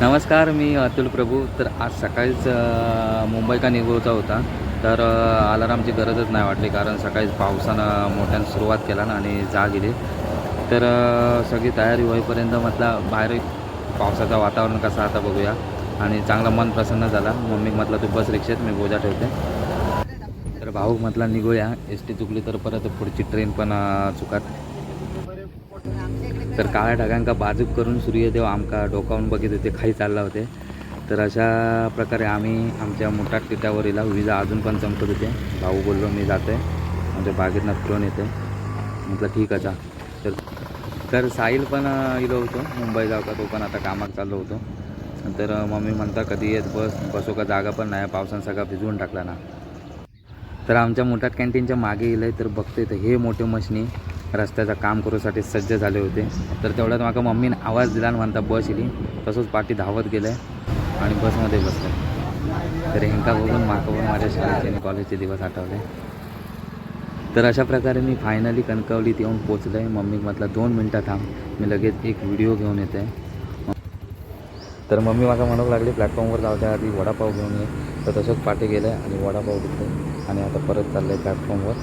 नमस्कार मी अतुल प्रभू. तर आज सकाळीच मुंबई का निघूचा होता तर आलारामची अलारामची गरजच नाही वाटली कारण सकाळीच पावसानं मोठ्यानं सुरुवात केला ना आणि जा गेली तर सगळी तयारी होईपर्यंत म्हटलं बाहेर पावसाचं वातावरण कसं आता बघूया. आणि चांगला मन प्रसन्न झाला. मम्मी म्हटलं तू बस रिक्षेत मी बोजा ठेवते. तर भाऊ म्हटला निघूया. एस टी चुकली तर परत पुढची ट्रेन पण चुकात. तर काळ्या ढगांका बाजूक करून सूर्यदेव आमका डोकावून बघित होते खाई चालला होते. तर अशा प्रकारे आम्ही आमच्या मोठ्या येला विजा अजून पण चमकत होते. भाऊ बोललो मी जाते आमच्या बागेतनं फिरून येते म्हटलं ठीक आहे जा. तर तर साहिल पण इलो होतो. मुंबई जाऊ का तो पण आता कामात चाललो होतो. तर मम्मी म्हणता कधी येत बस बसो का जागा पण नाही पावसानं सगळा भिजवून टाकला ना. तर आमच्या मोठ्या कॅन्टीनच्या मागे गेलं तर बघते तर हे मोठे मशनी. रस्त्याचं काम करूसाठी सज्ज झाले होते. तर तेवढ्यात माझा मम्मीने आवाज दिला आणि म्हणता बस येली तसंच पाठी धावत गेलं आणि बसमध्ये बसलं. तर हेंका बघून माका पण माझ्या शाळेचे आणि कॉलेजचे दिवस आठवले. तर अशा प्रकारे मी फायनली कणकवलीत येऊन पोचलो आहे मम्मी म्हटलं दोन मिनटं थांब मी लगेच एक व्हिडिओ घेऊन येते. तर मम्मी माझा म्हणू लागली प्लॅटफॉर्मवर जाऊच्या आधी वडापाव घेऊन ये. तर तसंच पाठी गेलं आणि वडापाव घेतलं. आणि आता परत चाललं आहे प्लॅटफॉर्मवर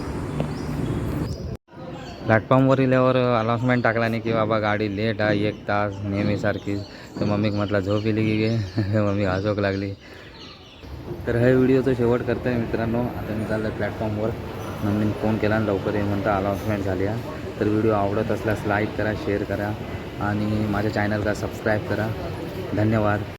प्लॅटफॉर्मवर इल्यावर अनाउन्समेंट टाकला नाही की बाबा गाडी लेट आहे एक तास नेहमीसारखी. तर मम्मीक म्हटलं झोप येली की गे. मम्मी हसोक लागली. तर हे व्हिडिओचं शेवट करतो आहे मित्रांनो. आता मी चाललं प्लॅटफॉर्मवर. मम्मीने फोन केला आणि लवकर ये म्हणता अनाउन्समेंट झाली आहे. तर व्हिडिओ आवडत असल्यास लाईक करा शेअर करा आणि माझ्या चॅनलला सबस्क्राईब करा. धन्यवाद.